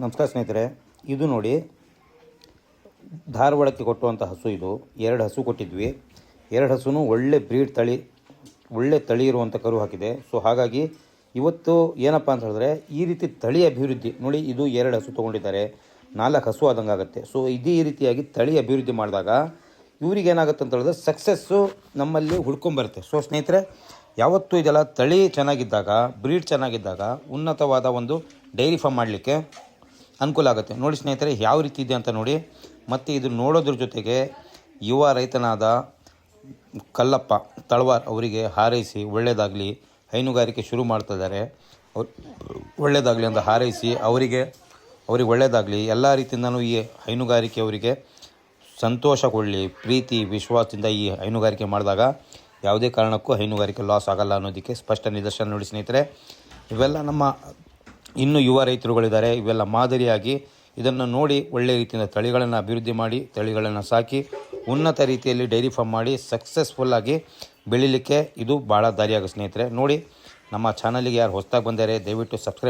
ನಮಸ್ಕಾರ ಸ್ನೇಹಿತರೆ, ಇದು ನೋಡಿ ಧಾರವಾಡಕ್ಕೆ ಕೊಟ್ಟುವಂಥ ಹಸು ಇದು. ಎರಡು ಹಸು ಕೊಟ್ಟಿದ್ವಿ. ಎರಡು ಹಸುನು ಒಳ್ಳೆ ಬ್ರೀಡ್ ತಳಿ, ಒಳ್ಳೆ ತಳಿ ಇರುವಂಥ ಕರು ಹಾಕಿದೆ. ಸೊ ಹಾಗಾಗಿ ಇವತ್ತು ಏನಪ್ಪ ಅಂತ ಹೇಳಿದ್ರೆ ಈ ರೀತಿ ತಳಿ ಅಭಿವೃದ್ಧಿ, ನೋಡಿ ಇದು ಎರಡು ಹಸು ತೊಗೊಂಡಿದ್ದಾರೆ. ನಾಲ್ಕು ಹಸು ಆದಂಗೆ ಆಗುತ್ತೆ. ಸೊ ಇದೇ ರೀತಿಯಾಗಿ ತಳಿ ಅಭಿವೃದ್ಧಿ ಮಾಡಿದಾಗ ಇವ್ರಿಗೆ ಏನಾಗುತ್ತೆ ಅಂತ ಹೇಳಿದ್ರೆ ಸಕ್ಸಸ್ಸು ನಮ್ಮಲ್ಲಿ ಹುಡ್ಕೊಂಬರುತ್ತೆ. ಸೊ ಸ್ನೇಹಿತರೆ, ಯಾವತ್ತೂ ಇದೆಲ್ಲ ತಳಿ ಚೆನ್ನಾಗಿದ್ದಾಗ ಬ್ರೀಡ್ ಚೆನ್ನಾಗಿದ್ದಾಗ ಉನ್ನತವಾದ ಒಂದು ಡೈರಿ ಫಾರ್ಮ್ ಮಾಡಲಿಕ್ಕೆ ಅನುಕೂಲ ಆಗುತ್ತೆ. ನೋಡಿ ಸ್ನೇಹಿತರೆ, ಯಾವ ರೀತಿ ಇದೆ ಅಂತ ನೋಡಿ. ಮತ್ತು ಇದು ನೋಡೋದ್ರ ಜೊತೆಗೆ ಯುವ ರೈತನಾದ ಕಲ್ಲಪ್ಪ ತಳವಾರ್ ಅವರಿಗೆ ಹಾರೈಸಿ ಒಳ್ಳೆಯದಾಗಲಿ ಹೈನುಗಾರಿಕೆ ಶುರು ಮಾಡ್ತಾ ಇದ್ದಾರೆ. ಅವ್ರು ಒಳ್ಳೆಯದಾಗಲಿ ಅಂತ ಹಾರೈಸಿ ಅವರಿಗೆ, ಅವ್ರಿಗೆ ಒಳ್ಳೆಯದಾಗಲಿ ಎಲ್ಲ ರೀತಿಯಿಂದನೂ ಈ ಹೈನುಗಾರಿಕೆ ಅವರಿಗೆ ಸಂತೋಷ ಕೊಡಲಿ ಪ್ರೀತಿ, ವಿಶ್ವಾಸದಿಂದ ಈ ಹೈನುಗಾರಿಕೆ ಮಾಡಿದಾಗ ಯಾವುದೇ ಕಾರಣಕ್ಕೂ ಹೈನುಗಾರಿಕೆ ಲಾಸ್ ಆಗಲ್ಲ ಅನ್ನೋದಕ್ಕೆ ಸ್ಪಷ್ಟ ನಿದರ್ಶನ ನೋಡಿ ಸ್ನೇಹಿತರೆ. ಇವೆಲ್ಲ ನಮ್ಮ ಇನ್ನೂ ಯುವ ರೈತರುಗಳಿದ್ದಾರೆ. ಇವೆಲ್ಲ ಮಾದರಿಯಾಗಿ ಇದನ್ನು ನೋಡಿ ಒಳ್ಳೆಯ ರೀತಿಯಿಂದ ತಳಿಗಳನ್ನು ಅಭಿವೃದ್ಧಿ ಮಾಡಿ, ತಳಿಗಳನ್ನು ಸಾಕಿ, ಉನ್ನತ ರೀತಿಯಲ್ಲಿ ಡೈರಿ ಫಾರ್ಮ್ ಮಾಡಿ ಸಕ್ಸಸ್ಫುಲ್ಲಾಗಿ ಬೆಳೀಲಿಕ್ಕೆ ಇದು ಭಾಳ ದಾರಿಯಾಗ ಸ್ನೇಹಿತರೆ. ನೋಡಿ, ನಮ್ಮ ಚಾನಲಿಗೆ ಯಾರು ಹೊಸದಾಗಿ ಬಂದರೆ ದಯವಿಟ್ಟು ಸಬ್ಸ್ಕ್ರೈಬ್